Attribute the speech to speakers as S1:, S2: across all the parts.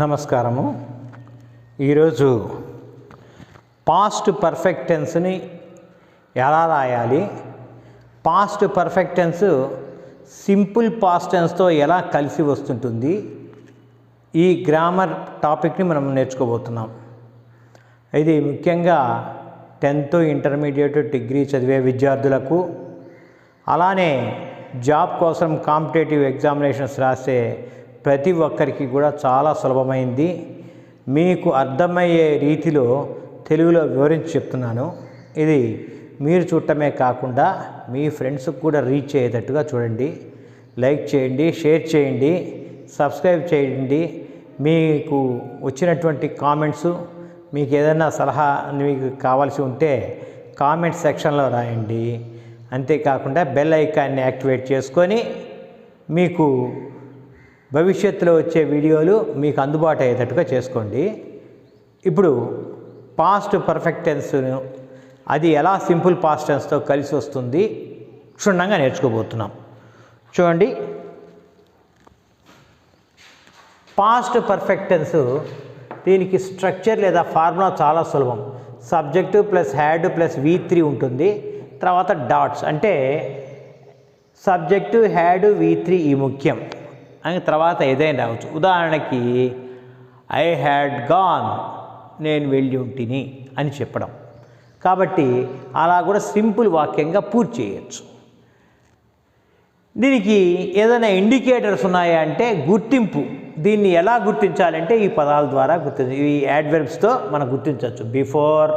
S1: నమస్కారము ఈరోజు past perfect టెన్స్ని ఎలా రాయాలి past perfect tense simple past టెన్స్తో ఎలా కలిసి వస్తుంటుంది ఈ గ్రామర్ టాపిక్ని మనం నేర్చుకోబోతున్నాం ఇది ముఖ్యంగా టెన్త్ ఇంటర్మీడియట్ డిగ్రీ చదివే విద్యార్థులకు అలానే జాబ్ కోసం కాంపిటేటివ్ ఎగ్జామినేషన్స్ రాసే ప్రతి ఒక్కరికి కూడా చాలా సులభమైంది మీకు అర్థమయ్యే రీతిలో తెలుగులో వివరించి చెప్తున్నాను ఇది మీరు చూడటమే కాకుండా మీ ఫ్రెండ్స్కి కూడా రీచ్ అయ్యేటట్టుగా చూడండి లైక్ చేయండి షేర్ చేయండి సబ్స్క్రైబ్ చేయండి మీకు వచ్చినటువంటి కామెంట్స్ మీకు ఏదైనా సలహా మీకు కావాల్సి ఉంటే కామెంట్ సెక్షన్లో రాయండి అంతేకాకుండా బెల్ ఐకాన్ని యాక్టివేట్ చేసుకొని మీకు భవిష్యత్తులో వచ్చే వీడియోలు మీకు అందుబాటు అయ్యేటట్టుగా చేసుకోండి ఇప్పుడు పాస్ట్ పర్ఫెక్ట్ అది ఎలా సింపుల్ పాస్ట్ టెన్స్తో కలిసి వస్తుంది క్షుణ్ణంగా నేర్చుకోబోతున్నాం చూడండి పాస్ట్ పర్ఫెక్ట్ టెన్స్ దీనికి స్ట్రక్చర్ లేదా ఫార్ములా చాలా సులభం subject plus had plus V three ఉంటుంది తర్వాత డాట్స్ అంటే సబ్జెక్టు హ్యాడ్ వి త్రీ ఈ ముఖ్యం అని తర్వాత ఏదైనా రావచ్చు ఉదాహరణకి ఐ హ్యాడ్ గాన్ నేను వెళ్ళి ఉంటిని అని చెప్పడం కాబట్టి అలా కూడా సింపుల్ వాక్యంగా పూర్తి చేయొచ్చు దీనికి ఏదైనా ఇండికేటర్స్ ఉన్నాయా అంటే గుర్తింపు దీన్ని ఎలా గుర్తించాలంటే ఈ పదాల ద్వారా గుర్తి ఈ యాడ్వర్బ్స్తో మనం గుర్తించవచ్చు before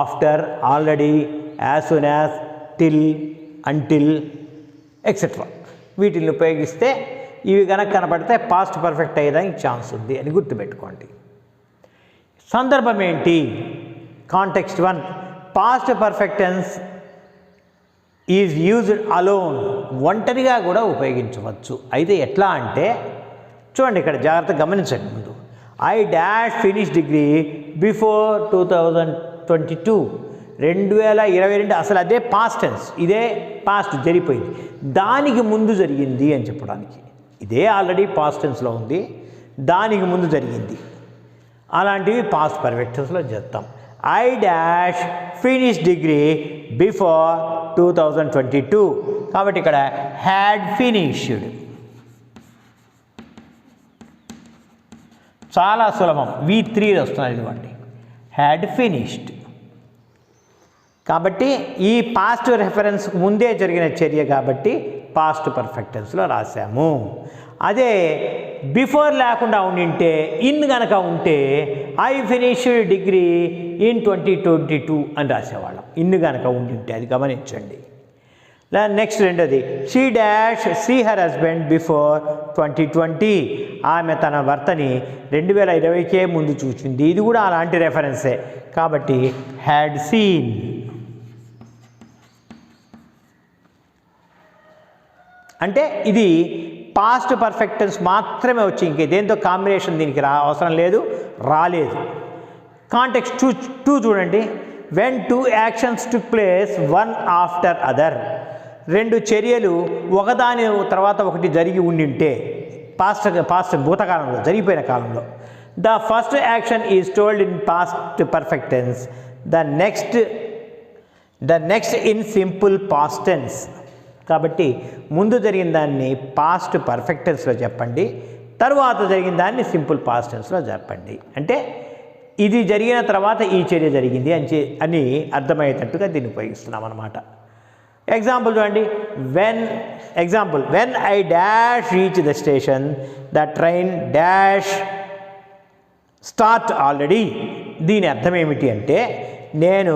S1: after already as soon as till until etcetera వీటిని ఉపయోగిస్తే ఇవి కనుక కనపడితే పాస్ట్ పర్ఫెక్ట్ అయ్యేదానికి ఛాన్స్ ఉంది అని గుర్తుపెట్టుకోండి సందర్భం ఏంటి context one past perfect tense is used alone ఒంటరిగా కూడా ఉపయోగించవచ్చు అయితే ఎట్లా అంటే చూడండి ఇక్కడ జాగ్రత్త గమనించండి ముందు I dash finish degree before two thousand twenty two రెండు వేల ఇరవై రెండు అసలు అదే పాస్ట్ టెన్స్ ఇదే పాస్ట్ జరిగిపోయింది దానికి ముందు జరిగింది అని చెప్పడానికి ఇదే ఆల్రెడీ పాస్ట్ టెన్స్లో ఉంది దానికి ముందు జరిగింది అలాంటివి పాస్ట్ పర్ఫెక్ట్ చేస్తాం I dash finish degree before two thousand twenty two కాబట్టి ఇక్కడ హ్యాడ్ ఫినిష్డ్ చాలా సులభం వి త్రీ వస్తున్నారు ఇదిగోండి హ్యాడ్ ఫినిష్డ్ కాబట్టి ఈ పాస్ట్ రెఫరెన్స్కు ముందే జరిగిన చర్య కాబట్టి పాస్ట్ పర్ఫెక్ట్ టెన్స్లో రాశాము అదే బిఫోర్ లేకుండా ఉండింటే ఇన్ గనక ఉంటే I finished degree in twenty twenty two అని రాసేవాళ్ళం ఇన్ గనక ఉండింటే అది గమనించండి నెక్స్ట్ రెండోది she dash see her husband before twenty twenty ఆమె తన భర్తని రెండు వేల ఇరవైకే ముందు చూసింది ఇది కూడా అలాంటి రెఫరెన్సే కాబట్టి హ్యాడ్ సీన్ అంటే ఇది పాస్ట్ పర్ఫెక్టెన్స్ మాత్రమే వచ్చి ఇంకే దేంతో కాంబినేషన్ దీనికి రా అవసరం లేదు రాలేదు కాంటెక్స్ టూ టూ చూడండి when two actions to place one after other రెండు చర్యలు ఒకదాని తర్వాత ఒకటి జరిగి ఉండింటే పాస్ట్ పాస్ట్ భూతకాలంలో జరిగిపోయిన కాలంలో the first action is told in past perfect tense the next the next in simple past tense కాబట్టి ముందు జరిగిన దాన్ని పాస్ట్ పర్ఫెక్టెన్స్లో చెప్పండి తర్వాత జరిగిన దాన్ని సింపుల్ పాస్టెన్స్లో చెప్పండి అంటే ఇది జరిగిన తర్వాత ఈ చర్య జరిగింది అని అని అర్థమయ్యేటట్టుగా దీన్ని ఉపయోగిస్తున్నాం అనమాట ఎగ్జాంపుల్ చూడండి when example when I dash reach the station the train dash start already దీని అర్థం ఏమిటి అంటే నేను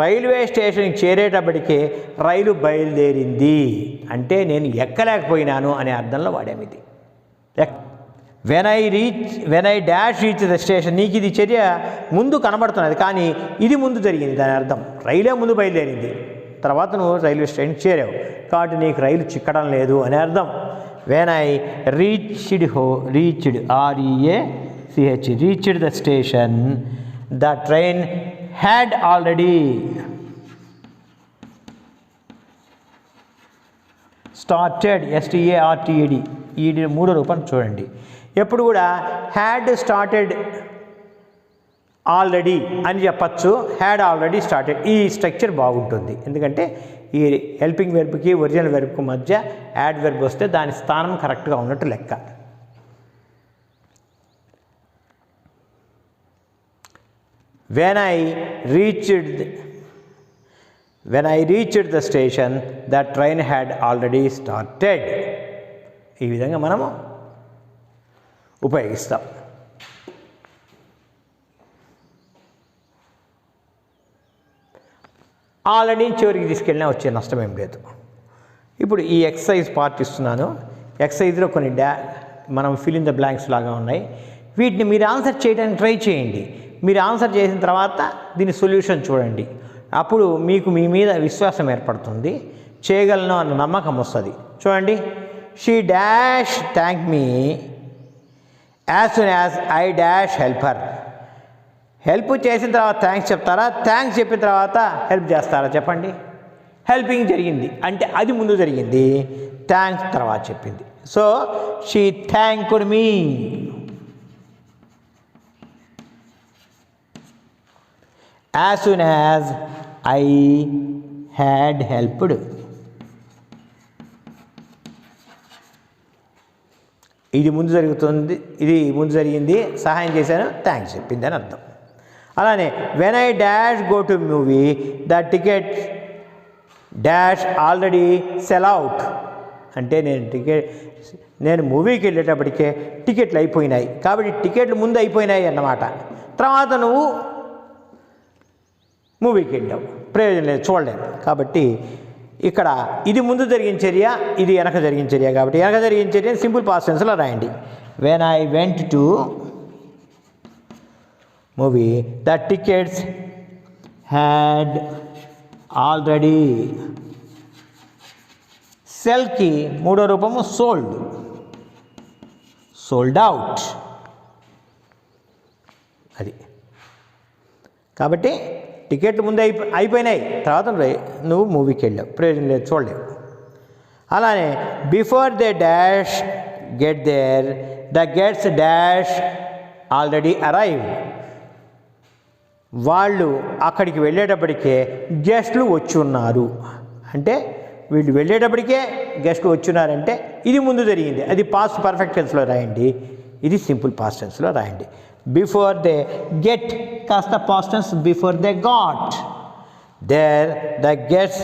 S1: రైల్వే స్టేషన్కి చేరేటప్పటికే రైలు బయలుదేరింది అంటే నేను ఎక్కలేకపోయినాను అనే అర్థంలో వాడాము ఇది when I reach when I dash reach the station నీకు ఇది చర్య ముందు కనబడుతున్నది కానీ ఇది ముందు జరిగింది దాని అర్థం రైలే ముందు బయలుదేరింది తర్వాత నువ్వు రైల్వే స్టేషన్ చేరావు కాబట్టి నీకు రైలు చిక్కడం లేదు అని అర్థం వెన్ ఐ రీచ్డ్ హో reached REA CH reached the station the train had already started STARTED ED మూడో రూపం చూడండి ఎప్పుడు కూడా హ్యాడ్ స్టార్టెడ్ ఆల్రెడీ అని చెప్పచ్చు హ్యాడ్ ఆల్రెడీ స్టార్టెడ్ ఈ స్ట్రక్చర్ బాగుంటుంది ఎందుకంటే ఈ హెల్పింగ్ వెర్బ్కి ఒరిజినల్ వెర్బ్కి మధ్య యాడ్ వెర్బ్ వస్తే దాని స్థానం కరెక్ట్గా ఉన్నట్టు లెక్క When I reached when I reached the station, the train had already started. ఈ విధంగా మనము ఉపయోగిస్తాం ఆల్రెడీ చివరికి తీసుకెళ్ళినా వచ్చే నష్టం ఏం లేదు ఇప్పుడు ఈ ఎక్సర్సైజ్ పార్ట్ ఇస్తున్నాను ఎక్సర్సైజ్లో కొన్ని డ్యా మనం ఫిల్ ఇన్ ద బ్లాంక్స్ లాగా ఉన్నాయి వీటిని మీరు ఆన్సర్ చేయడానికి ట్రై చేయండి మీరు ఆన్సర్ చేసిన తర్వాత దీని సొల్యూషన్ చూడండి అప్పుడు మీకు మీ మీద విశ్వాసం ఏర్పడుతుంది చేయగలను అన్న నమ్మకం వస్తుంది చూడండి she dash thank me as soon as I dash helper help చేసిన తర్వాత థ్యాంక్స్ చెప్తారా థ్యాంక్స్ చెప్పిన తర్వాత హెల్ప్ చేస్తారా చెప్పండి హెల్పింగ్ జరిగింది అంటే అది ముందు జరిగింది థ్యాంక్స్ తర్వాత చెప్పింది so she thank me as soon as I had helped ఇది ముందు జరుగుతుంది ఇది ముందు జరిగింది సహాయం చేశాను థ్యాంక్స్ చెప్పింది అని అర్థం అలానే when I dash go to movie the ticket dash already sell out అంటే నేను టికెట్ నేను మూవీకి వెళ్ళేటప్పటికే టికెట్లు అయిపోయినాయి కాబట్టి టికెట్లు ముందు అయిపోయినాయి అన్నమాట తర్వాత నువ్వు మూవీకి వెళ్ళాం ప్రయోజనం లేదు చూడలేదు కాబట్టి ఇక్కడ ఇది ముందు జరిగిన చర్య ఇది వెనక జరిగిన చర్య కాబట్టి వెనక జరిగిన చర్య సింపుల్ పాస్ టెన్స్లో రాయండి when I went to movie the tickets had already సెల్కి మూడో రూపము సోల్డ్ సోల్డ్ అవుట్ అది కాబట్టి టికెట్లు ముందే అయిపోయినాయి తర్వాత నువ్వు మూవీకి వెళ్ళావు ప్రయోజనం లేదు చూడలేవు అలానే before they dash get there the guests dash already arrive వాళ్ళు అక్కడికి వెళ్ళేటప్పటికే గెస్ట్లు వచ్చి ఉన్నారు అంటే వీళ్ళు వెళ్ళేటప్పటికే గెస్ట్లు ఉన్నారంటే ఇది ముందు జరిగింది అది పాస్ట్ పర్ఫెక్ట్ టెన్స్లో రాయండి ఇది సింపుల్ పాస్ట్ టెన్స్లో రాయండి బిఫోర్ దే గెట్ కాస్త past tense before they got there the guests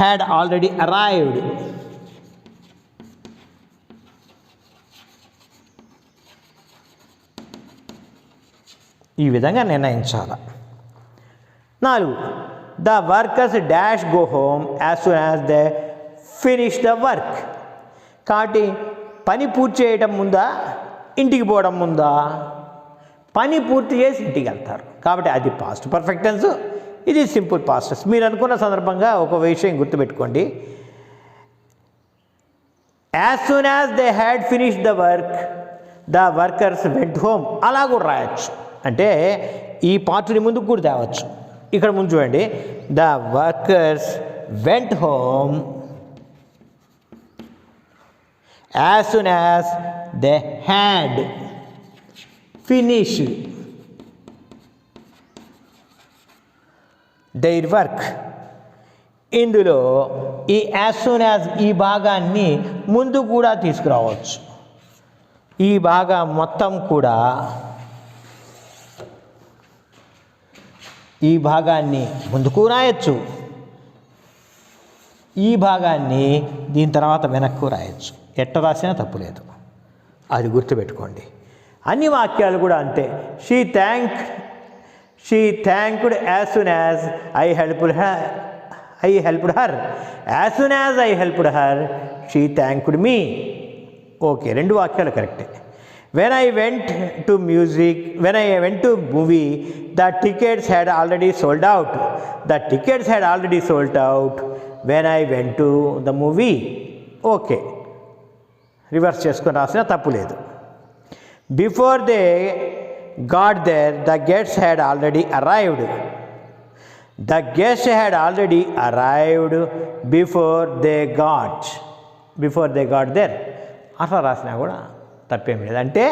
S1: had already arrived ఈ విధంగా నిర్ణయించాలి నాలుగు the workers dash go home as soon as the finish the work కాబట్టి పని పూర్తి చేయటం ముందా ఇంటికి పోవడం ముందా పని పూర్తి చేసి ఇంటికి వెళ్తారు కాబట్టి అది పాస్ట్ పర్ఫెక్ట్ టెన్స్ ఇది సింపుల్ పాస్టెన్స్ మీరు అనుకున్న సందర్భంగా ఒక విషయం గుర్తుపెట్టుకోండి as soon as they had finish the work the workers went home అలా కూడా రాయొచ్చు అంటే ఈ పాటుని ముందుకు కూడా తేవచ్చు ఇక్కడ ముందు చూడండి the workers went home as soon as they had finished their work ఇందులో ఈ యాజ్ సూన్ యాజ్ ఈ భాగాన్ని ముందు కూడా తీసుకురావచ్చు ఈ భాగం మొత్తం కూడా ఈ భాగాన్ని ముందుకు రాయొచ్చు ఈ భాగాన్ని దీని తర్వాత వెనక్కు రాయొచ్చు ఎట్ట రాసినా తప్పులేదు అది గుర్తుపెట్టుకోండి అన్ని వాక్యాలు కూడా అంతే she thank she thanked as soon as I helped her I helped her as soon as I helped her she thanked me okay రెండు వాక్యాలు కరెక్టే when I went to music when I went to movie the tickets had already sold out the tickets had already sold out when I went to the movie okay reverse చేసుకొని రాసినా తప్పు లేదు before they got there the guests had already arrived the guests had already arrived before they got, before they got there. అట్లా రాసినా కూడా తప్పేం లేదు అంటే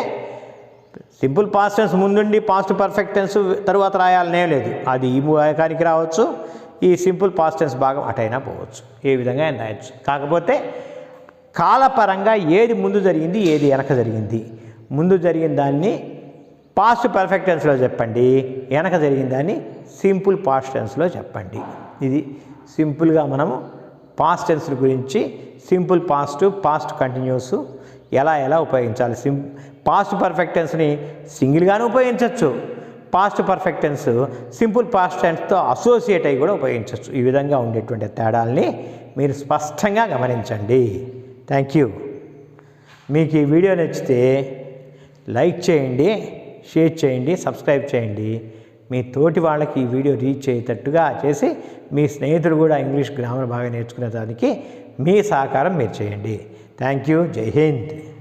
S1: సింపుల్ పాస్ట్ ముందుండి పాస్ట్ పర్ఫెక్ట్ టెన్స్ తర్వాత రాయాలనే లేదు అది ఈ వాకానికి రావచ్చు ఈ సింపుల్ పాస్ట్ భాగం అటైనా పోవచ్చు ఏ విధంగా అయినా రాయొచ్చు కాకపోతే కాలపరంగా ఏది ముందు జరిగింది ఏది వెనక జరిగింది ముందు జరిగిన దాన్ని పాస్ట్ పర్ఫెక్ట్ టెన్స్లో చెప్పండి వెనక జరిగిందని సింపుల్ పాస్ట్ టెన్స్లో చెప్పండి ఇది సింపుల్గా మనము పాస్ట్ టెన్స్ గురించి సింపుల్ పాస్ట్ పాస్ట్ కంటిన్యూస్ ఎలా ఎలా ఉపయోగించాలి సిం పాస్ట్ పర్ఫెక్ట్ టెన్స్ని సింగిల్గానే ఉపయోగించవచ్చు past perfect tense simple past టెన్స్తో అసోసియేట్ అయ్యి కూడా ఉపయోగించవచ్చు ఈ విధంగా ఉండేటువంటి తేడాల్ని మీరు స్పష్టంగా గమనించండి థ్యాంక్ యూ మీకు ఈ వీడియో నచ్చితే లైక్ చేయండి షేర్ చేయండి సబ్స్క్రైబ్ చేయండి మీ తోటి వాళ్ళకి ఈ వీడియో రీచ్ అయ్యేటట్టుగా చేసి మీ స్నేహితుడు కూడా ఇంగ్లీష్ గ్రామర్ బాగా నేర్చుకునే దానికి మీ సహకారం మీరు చేయండి థ్యాంక్ యూ జై హింద్